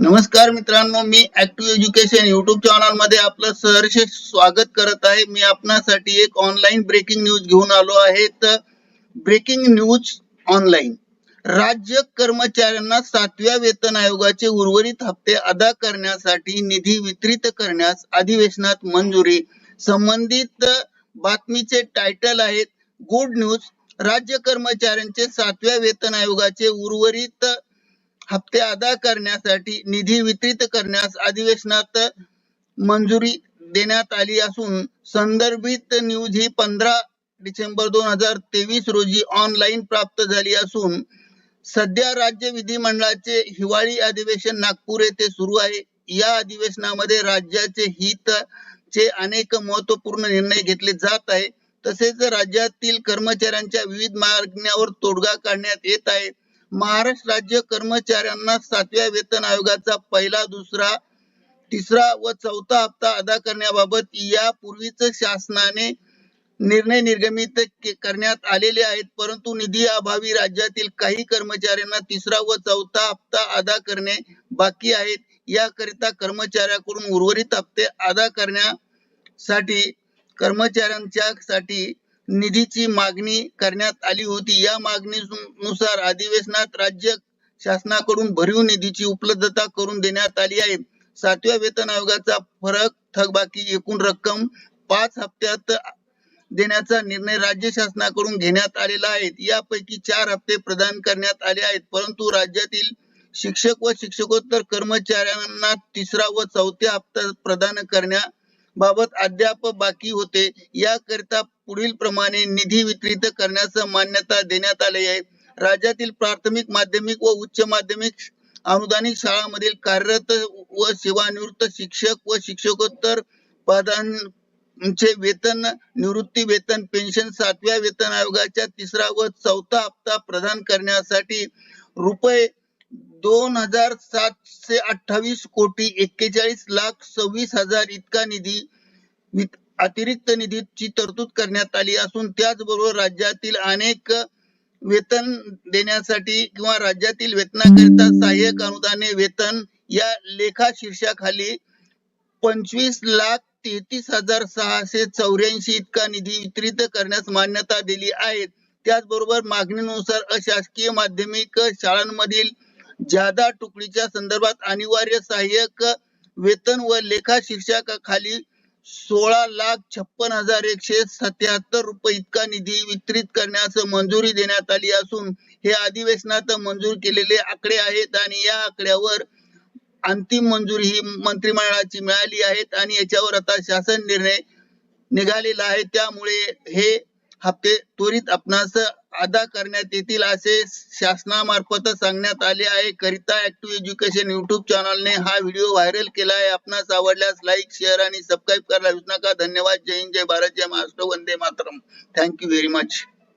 नमस्कार मित्रांनो मी ऍक्टिव्ह एज्युकेशन युट्यूब चॅनलमध्ये आपलं सहर्ष स्वागत करत आहे. मी आपणासाठी एक ऑनलाईन ब्रेकिंग न्यूज घेऊन आलो आहे. तर ब्रेकिंग न्यूज ऑनलाईन राज्य कर्मचाऱ्यांना सातव्या वेतन आयोगाचे उर्वरित हप्ते अदा करण्यासाठी निधी वितरित करण्यास अधिवेशनात मंजुरी. संबंधित बातमीचे टायटल आहेत गुड न्यूज राज्य कर्मचाऱ्यांचे सातव्या वेतन आयोगाचे उर्वरित हप्ते अदा करण्यासाठी निधी वितरित करण्यास अधिवेशनात मंजुरी देण्यात आली असून संदर्भित न्यूज ही पंधरा डिसेंबर दोन हजार तेवीस रोजी ऑनलाईन प्राप्त झाली असून सध्या राज्य विधिमंडळाचे हिवाळी अधिवेशन नागपूर येथे सुरू आहे. या अधिवेशनामध्ये राज्याचे हित चे अनेक महत्त्वपूर्ण निर्णय घेतले जात आहे तसेच राज्यातील कर्मचाऱ्यांच्या विविध मागण्यावर तोडगा काढण्यात येत आहे. महाराष्ट्र राज्य कर्मचाऱ्यांना सातव्या वेतन आयोगाचा पहिला दुसरा तिसरा व चौथा हप्ता अदा करण्याबाबत यापूर्वीच शासनाने निर्णय निर्गमित करण्यात आलेले आहेत. परंतु निधी अभावी राज्यातील काही कर्मचाऱ्यांना तिसरा व चौथा हप्ता अदा करणे बाकी आहेत. याकरिता कर्मचाऱ्याकडून उर्वरित हप्ते अदा करण्यासाठी कर्मचाऱ्यांच्या साठी निधीची मागणी करण्यात आली होती. या मागणीनुसार अधिवेशनात राज्य शासनाकडून भरीव निधीची उपलब्धता करून देण्यात आली आहे. सातव्या वेतन आयोगाचा फरक थकबाकी एकूण रक्कम पाच हप्त्यात देण्याचा निर्णय राज्य शासनाकडून घेण्यात आलेला आहे. यापैकी चार हप्ते प्रदान करण्यात आले आहेत. परंतु राज्यातील शिक्षक व शिक्षकोत्तर कर्मचाऱ्यांना तिसरा व चौथ्या हप्ता प्रदान करण्याबाबत अद्याप बाकी होते. याकरिता पुढील प्रमाणे निधी वितरित करण्यास मान्यता देण्यात आली आहे राज्यातील प्राथमिक माध्यमिक व उच्च माध्यमिक अनुदानित शाळांमधील कार्यरत व सेवानिवृत्त शिक्षक व शिक्षकोत्तर पदांचे वेतन निवृत्ती वेतन पेन्शन सातव्या वेतन आयोगाच्या तिसरा व चौथा हप्ता प्रदान करण्यासाठी रुपये दोन हजार सातशे अठ्ठावीस कोटी एक्केचाळीस लाख सव्वीस हजार इतका निधी अतिरिक्त निधीची तरतूद करण्यात आली असून त्याचबरोबर राज्यातील अनेक वेतन देण्यासाठी किंवा राज्यातील वेतनाकरिता सहाय्यक अनुदाने वेतन या लेखा शीर्षाखाली पंचवीस लाख तेहतीस हजार सहाशे चौऱ्याऐंशी इतका निधी वितरित करण्यास मान्यता दिली आहे. त्याचबरोबर मागणीनुसार अशासकीय माध्यमिक शाळांमधील जादा तुकडीच्या संदर्भात अनिवार्य सहाय्यक वेतन व लेखा शीर्षकाखाली सोळा लाख छप्पन हजार एकशे सत्याहत्तर रुपये इतका निधी वितरित करण्यास मंजुरी देण्यात आली असून हे अधिवेशनात मंजूर केलेले आकडे आहेत आणि या आकड्यावर अंतिम मंजुरी ही मंत्रिमंडळाची मिळाली आहेत आणि याच्यावर आता शासन निर्णय निघालेला आहे. त्यामुळे हे हप्ते त्वरित आपणास अदा करण्यात येतील असे शासनामार्फत सांगण्यात आले आहे. करिता ऍक्टिव्ह एज्युकेशन युट्यूब चॅनलने हा व्हिडिओ व्हायरल केला आहे. आपणास आवडल्यास लाईक शेअर आणि सबस्क्राईब करायला विसरू नका. धन्यवाद. जय हिंद. जय भारत. जय Maharashtra. Vande Mataram. Thank you very much